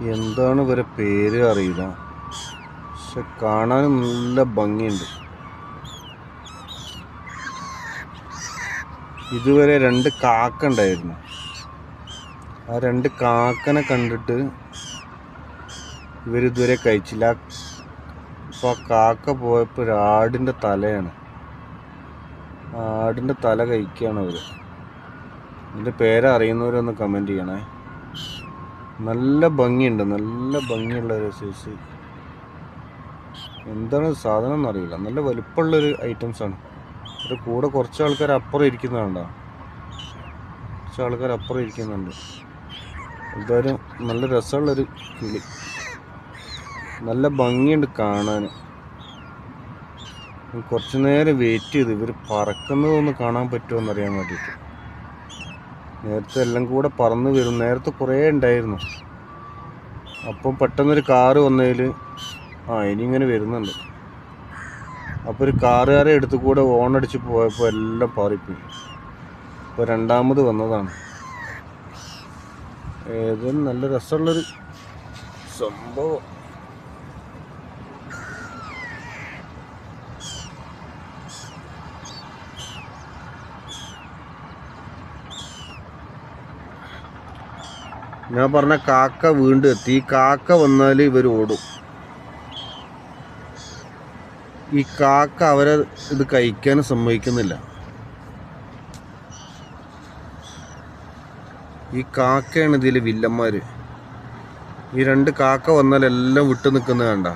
എന്താണ് ഇവരെ പേര് അറിയില്ല. പക്ഷെ കാണാൻ നല്ല ഭംഗിയുണ്ട്. ഇതുവരെ രണ്ട് കാക്ക ഉണ്ടായിരുന്നു. ആ രണ്ട് കാക്കനെ കണ്ടിട്ട് ഇവരിതുവരെ കഴിച്ചില്ല. അപ്പോൾ ആ കാക്ക പോയപ്പോൾ ഒരു ആടിന്റെ തലയാണ്. ആടിന്റെ തല കഴിക്കുകയാണ് അവർ ഇതിന്റെ പേരറിയുന്നവരൊന്ന് കമന്റ് ചെയ്യണേ. നല്ല ഭംഗിയുണ്ട് നല്ല ഭംഗിയുള്ള ഒരു സൈസ് എന്താണ് സാധനം എന്നറിയില്ല നല്ല വലുപ്പമുള്ളൊരു ഐറ്റംസ് ആണ്. ഒരു കൂടെ കുറച്ച് ആൾക്കാർ അപ്പുറം ഇരിക്കുന്നുണ്ടോ കുറച്ച് ആൾക്കാർ അപ്പുറം ഇരിക്കുന്നുണ്ട്. എന്തായാലും നല്ല രസമുള്ളൊരു കിളി നല്ല ഭംഗിയുണ്ട് കാണാൻ കുറച്ച് നേരം വെയിറ്റ് ചെയ്ത് ഇവർ പറക്കുന്നതൊന്ന് കാണാൻ പറ്റുമോ എന്നറിയാൻ വേണ്ടിയിട്ട്. നേരത്തെ എല്ലാം കൂടെ പറന്ന് വരും. നേരത്തെ കുറേ ഉണ്ടായിരുന്നു. അപ്പം പെട്ടെന്നൊരു കാറ് വന്നതിൽ ആ ഇനി ഇങ്ങനെ വരുന്നുണ്ട്. അപ്പോൾ ഒരു കാറുകാരെ എടുത്തു കൂടെ ഓണടിച്ച് പോയപ്പോൾ എല്ലാം പാറിപ്പോയി. ഇപ്പോൾ രണ്ടാമത് വന്നതാണ്. ഏതും നല്ല രസമുള്ളൊരു സംഭവം. ഞാൻ പറഞ്ഞ കാക്ക വീണ്ടും എത്തി. ഈ കാക്ക വന്നാൽ ഇവർ ഓടും. ഈ കാക്ക അവരെ ഇത് കഴിക്കാൻ സമ്മതിക്കുന്നില്ല. ഈ കാക്കയാണ് ഇതിൽ വില്ലന്മാർ ഈ രണ്ട് കാക്ക വന്നാൽ എല്ലാം വിട്ടു നിൽക്കുന്നത് കണ്ട.